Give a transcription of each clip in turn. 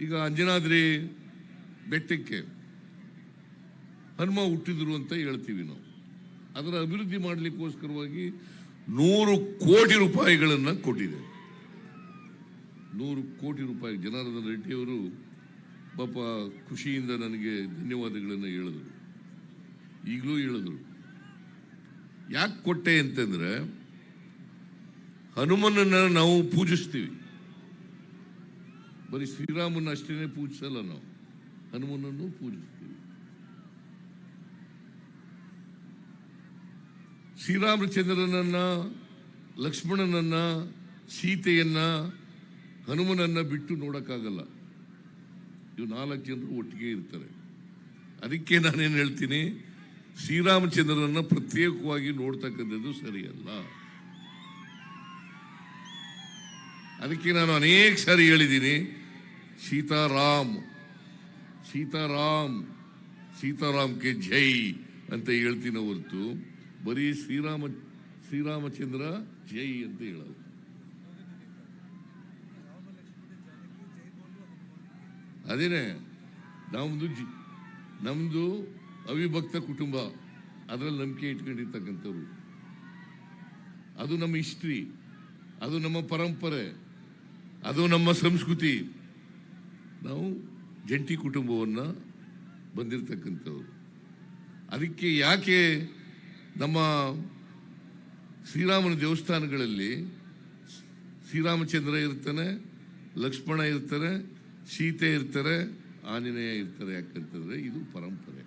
ಈಗ ಅಂಜನಾದ್ರಿ ಬೆಟ್ಟಕ್ಕೆ ಹನುಮ ಹುಟ್ಟಿದ್ರು ಅಂತ ಹೇಳ್ತೀವಿ ನಾವು. ಅದರ ಅಭಿವೃದ್ಧಿ ಮಾಡಲಿಕ್ಕೋಸ್ಕರವಾಗಿ ನೂರು ಕೋಟಿ ರೂಪಾಯಿಗಳನ್ನು ಕೊಟ್ಟಿದೆ. ನೂರು ಕೋಟಿ ರೂಪಾಯಿ ಜನಾರ್ದನ ರೆಡ್ಡಿಯವರು ಪಾಪ ಖುಷಿಯಿಂದ ನನಗೆ ಧನ್ಯವಾದಗಳನ್ನು ಹೇಳಿದರು. ಈಗಲೂ ಹೇಳಿದರು. ಯಾಕೆ ಕೊಟ್ಟೆ ಅಂತಂದರೆ ಹನುಮನನ್ನು ನಾವು ಪೂಜಿಸ್ತೀವಿ. ಬರೀ ಶ್ರೀರಾಮನ ಅಷ್ಟೇನೆ ಪೂಜಿಸಲ್ಲ ನಾವು. ಹನುಮನನ್ನು ಪೂಜಿಸ್ತೀವಿ. ಶ್ರೀರಾಮಚಂದ್ರನನ್ನ, ಲಕ್ಷ್ಮಣನನ್ನ, ಸೀತೆಯನ್ನ, ಹನುಮನನ್ನ ಬಿಟ್ಟು ನೋಡೋಕ್ಕಾಗಲ್ಲ. ಇವು ನಾಲ್ಕು ಜನರು ಒಟ್ಟಿಗೆ ಇರ್ತಾರೆ. ಅದಕ್ಕೆ ನಾನೇನು ಹೇಳ್ತೀನಿ, ಶ್ರೀರಾಮಚಂದ್ರನನ್ನ ಪ್ರತ್ಯೇಕವಾಗಿ ನೋಡ್ತಕ್ಕಂಥದ್ದು ಸರಿಯಲ್ಲ. ಅದಕ್ಕೆ ನಾನು ಅನೇಕ ಸಾರಿ ಹೇಳಿದ್ದೀನಿ ಸೀತಾರಾಮ್ ಸೀತಾರಾಮ್, ಸೀತಾರಾಮ್ಗೆ ಜೈ ಅಂತ ಹೇಳ್ತೀನಿ ಹೊರತು ಬರೀ ಶ್ರೀರಾಮ, ಶ್ರೀರಾಮಚಂದ್ರ ಜೈ ಅಂತ ಹೇಳೋದು. ಅದೇನೆ, ನಮ್ದು ಜಿ, ನಮ್ದು ಅವಿಭಕ್ತ ಕುಟುಂಬ, ಅದರಲ್ಲಿ ನಂಬಿಕೆ ಇಟ್ಕೊಂಡಿರ್ತಕ್ಕಂಥವ್ರು. ಅದು ನಮ್ಮ ಹಿಸ್ಟ್ರಿ, ಅದು ನಮ್ಮ ಪರಂಪರೆ, ಅದು ನಮ್ಮ ಸಂಸ್ಕೃತಿ. ನಾವು ಜಂಟಿ ಕುಟುಂಬವನ್ನು ಬಂದಿರತಕ್ಕಂಥವ್ರು. ಅದಕ್ಕೆ ಯಾಕೆ ನಮ್ಮ ಶ್ರೀರಾಮನ ದೇವಸ್ಥಾನಗಳಲ್ಲಿ ಶ್ರೀರಾಮಚಂದ್ರ ಇರ್ತಾನೆ, ಲಕ್ಷ್ಮಣ ಇರ್ತಾರೆ, ಸೀತೆ ಇರ್ತಾರೆ, ಆಂಜನೇಯ ಇರ್ತಾರೆ ಯಾಕಂತಂದರೆ ಇದು ಪರಂಪರೆ.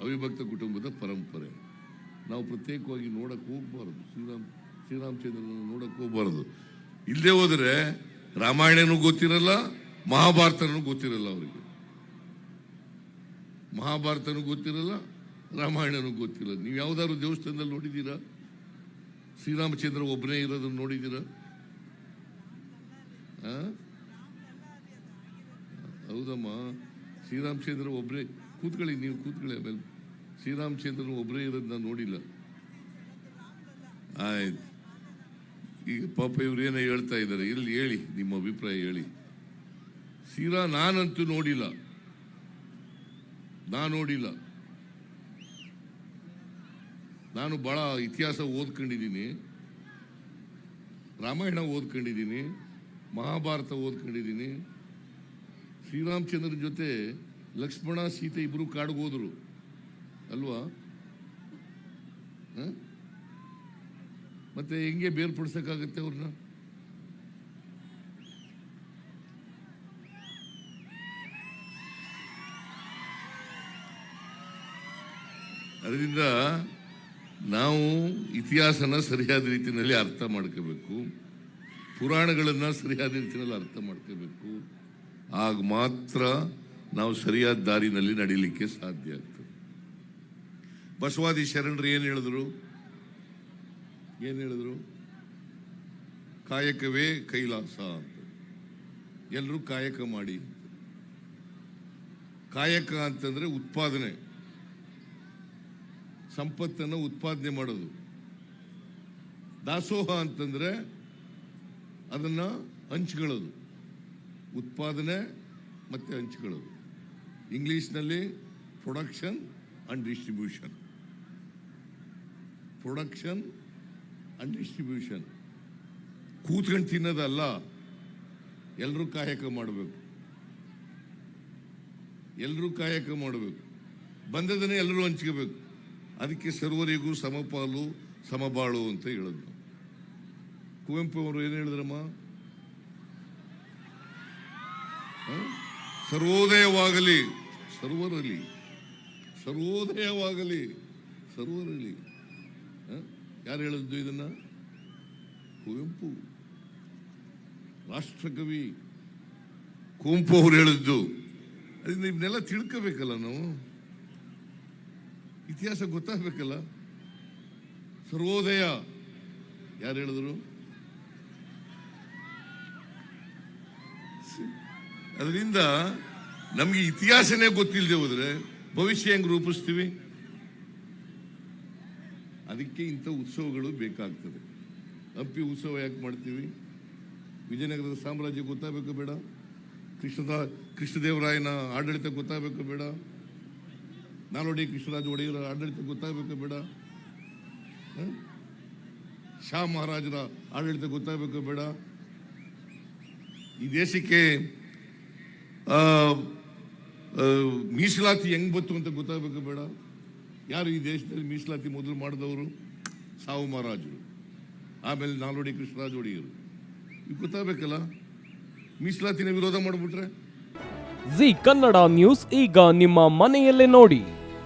ಅವಿಭಕ್ತ ಕುಟುಂಬದ ಪರಂಪರೆ. ನಾವು ಪ್ರತ್ಯೇಕವಾಗಿ ನೋಡಕ್ಕೆ ಹೋಗ್ಬಾರ್ದು. ಶ್ರೀರಾಮ್ ಶ್ರೀರಾಮಚಂದ್ರನ ನೋಡಕ್ಕೆ ಹೋಗ್ಬಾರ್ದು. ಇಲ್ಲದೆ ಹೋದರೆ ರಾಮಾಯಣನೂ ಗೊತ್ತಿರಲ್ಲ ಮಹಾಭಾರತನೂ ಗೊತ್ತಿರಲ್ಲ ಅವರಿಗೆ. ಮಹಾಭಾರತನೂ ಗೊತ್ತಿರಲ್ಲ, ರಾಮಾಯಣನೂ ಗೊತ್ತಿರಲ್ಲ. ನೀವು ಯಾವ್ದಾದ್ರು ದೇವಸ್ಥಾನದಲ್ಲಿ ನೋಡಿದ್ದೀರಾ? ಶ್ರೀರಾಮಚಂದ್ರ ಒಬ್ಬನೇ ಇರೋದನ್ನು ನೋಡಿದ್ದೀರಾ? ಹೌದಮ್ಮ. ಶ್ರೀರಾಮಚಂದ್ರ ಒಬ್ಬರೇ ಕೂತ್ಕೊಳ್ಳಿ, ನೀವು ಕೂತ್ಕೊಳ್ಳಿ ಆಮೇಲೆ. ಶ್ರೀರಾಮಚಂದ್ರ ಒಬ್ಬರೇ ಇರೋದು ನಾನು ನೋಡಿಲ್ಲ. ಆಯ್ತು. ಈಗ ಪಾಪ ಇವ್ರು ಏನೋ ಹೇಳ್ತಾ ಇದ್ದಾರೆ ಇಲ್ಲಿ ಹೇಳಿ, ನಿಮ್ಮ ಅಭಿಪ್ರಾಯ ಹೇಳಿ. ಶ್ರೀರಾ ನಾನಂತೂ ನೋಡಿಲ್ಲ. ನಾ ನೋಡಿಲ್ಲ. ನಾನು ಬಹಳ ಇತಿಹಾಸ ಓದ್ಕೊಂಡಿದ್ದೀನಿ. ರಾಮಾಯಣ ಓದ್ಕೊಂಡಿದ್ದೀನಿ. ಮಹಾಭಾರತ ಓದ್ಕೊಂಡಿದ್ದೀನಿ. ಶ್ರೀರಾಮಚಂದ್ರನ ಜೊತೆ ಲಕ್ಷ್ಮಣ, ಸೀತೆ ಇಬ್ಬರು ಕಾಡಿಗೆ ಹೋದರು ಅಲ್ವಾ? ಮತ್ತೆ ಹೆಂಗೆ ಬೇರ್ಪಡಿಸೋಕ್ಕಾಗತ್ತೆ ಅವ್ರನ್ನ? ಅದರಿಂದ ನಾವು ಇತಿಹಾಸನ ಸರಿಯಾದ ರೀತಿಯಲ್ಲಿ ಅರ್ಥ ಮಾಡ್ಕೋಬೇಕು. ಪುರಾಣಗಳನ್ನು ಸರಿಯಾದ ರೀತಿಯಲ್ಲಿ ಅರ್ಥ ಮಾಡ್ಕೋಬೇಕು. ಆಗ ಮಾತ್ರ ನಾವು ಸರಿಯಾದ ದಾರಿನಲ್ಲಿ ನಡೀಲಿಕ್ಕೆ ಸಾಧ್ಯ ಆಗ್ತದೆ. ಬಸವಾದಿ ಶರಣರು ಏನು ಹೇಳಿದ್ರು? ಏನು ಹೇಳಿದ್ರು? ಕಾಯಕವೇ ಕೈಲಾಸ ಅಂತ. ಎಲ್ಲರೂ ಕಾಯಕ ಮಾಡಿ ಕಾಯಕ ಅಂತಂದರೆ ಉತ್ಪಾದನೆ. ಸಂಪತ್ತನ್ನು ಉತ್ಪಾದನೆ ಮಾಡೋದು. ದಾಸೋಹ ಅಂತಂದ್ರೆ ಅದನ್ನ ಹಂಚ್ಕೊಳ್ಳೋದು. ಉತ್ಪಾದನೆ ಮತ್ತೆ ಹಂಚ್ಕೊಳ್ಳೋದು. ಇಂಗ್ಲಿಷ್ನಲ್ಲಿ production and distribution production and distribution ಕೂತ್ಕೊಂಡು ತಿನ್ನೋದಲ್ಲ ಎಲ್ಲರೂ ಕಾಯಕ ಮಾಡಬೇಕು. ಎಲ್ಲರೂ ಕಾಯಕ ಮಾಡಬೇಕು. ಬಂದದನ್ನೇ ಎಲ್ಲರೂ ಹಂಚ್ಕೋಬೇಕು. ಅದಕ್ಕೆ ಸರ್ವರಿಗೂ ಸಮಪಾಲು, ಸಮಬಾಳು ಅಂತ ಹೇಳಿದ್ರು. ಕುವೆಂಪು ಅವರು ಏನು ಹೇಳಿದ್ರಮ್ಮ? ಸರ್ವೋದಯವಾಗಲಿ. ಸರ್ವರಲಿ ಸರ್ವೋದಯವಾಗಲಿ. ಸರ್ವರಲಿ ಯಾರು ಹೇಳಿದ್ದು ಇದನ್ನ? ಕುವೆಂಪು. ರಾಷ್ಟ್ರಕವಿ ಕುವೆಂಪು ಅವರು ಹೇಳಿದ್ದು. ಅದನ್ನ ಇವನ್ನೆಲ್ಲ ತಿಳ್ಕೋಬೇಕಲ್ಲ ನಾವು? ಇತಿಹಾಸ ಗೊತ್ತಾಗಬೇಕಲ್ಲ? ಸರ್ವೋದಯ. ಯಾರು ಹೇಳಿದ್ರು? ಅದರಿಂದ ನಮಗೆ ಇತಿಹಾಸನೇ ಗೊತ್ತಿಲ್ಲದೆ ಹೋದ್ರೆ ಭವಿಷ್ಯ ಹೆಂಗ್ ರೂಪಿಸ್ತೀವಿ? ಅದಕ್ಕೆ ಇಂಥ ಉತ್ಸವಗಳು ಬೇಕಾಗ್ತದೆ. ಹಂಪಿ ಉತ್ಸವ ಯಾಕೆ ಮಾಡ್ತೀವಿ? ವಿಜಯನಗರದ ಸಾಮ್ರಾಜ್ಯ ಗೊತ್ತಾಗಬೇಕು ಬೇಡ. ಕೃಷ್ಣದ, ಕೃಷ್ಣದೇವರಾಯನ ಆಡಳಿತ ಗೊತ್ತಾಗಬೇಕು ಬೇಡ. ನಾಲ್ವಡಿ ಕೃಷ್ಣರಾಜ ಒಡೆಯರ ಆಡಳಿತ ಗೊತ್ತಾಗಬೇಕು ಬೇಡ. ಶಾ ಮಹಾರಾಜರ ಆಡಳಿತ ಗೊತ್ತಾಗಬೇಕು ಬೇಡ. ಈ ದೇಶಕ್ಕೆ ಮೀಸಲಾತಿ ಹೆಂಗ್ ಬಂತು ಅಂತ ಗೊತ್ತಾಗಬೇಕು ಬೇಡ. ಯಾರು ಈ ದೇಶದಲ್ಲಿ ಮೀಸಲಾತಿ ಮೊದಲು ಮಾಡಿದವರು? ಸಾವು ಮಹಾರಾಜರು. ಆಮೇಲೆ ನಾಲ್ವಡಿ ಕೃಷ್ಣರಾಜ ಒಡೆಯರು. ಇದು ಗೊತ್ತಾಗಬೇಕಲ್ಲ? ಮೀಸಲಾತಿನ ವಿರೋಧ ಮಾಡಿಬಿಟ್ರೆ? ಜಿ ಕನ್ನಡ ನ್ಯೂಸ್ ಈಗ ನಿಮ್ಮ ಮನೆಯಲ್ಲೇ ನೋಡಿ.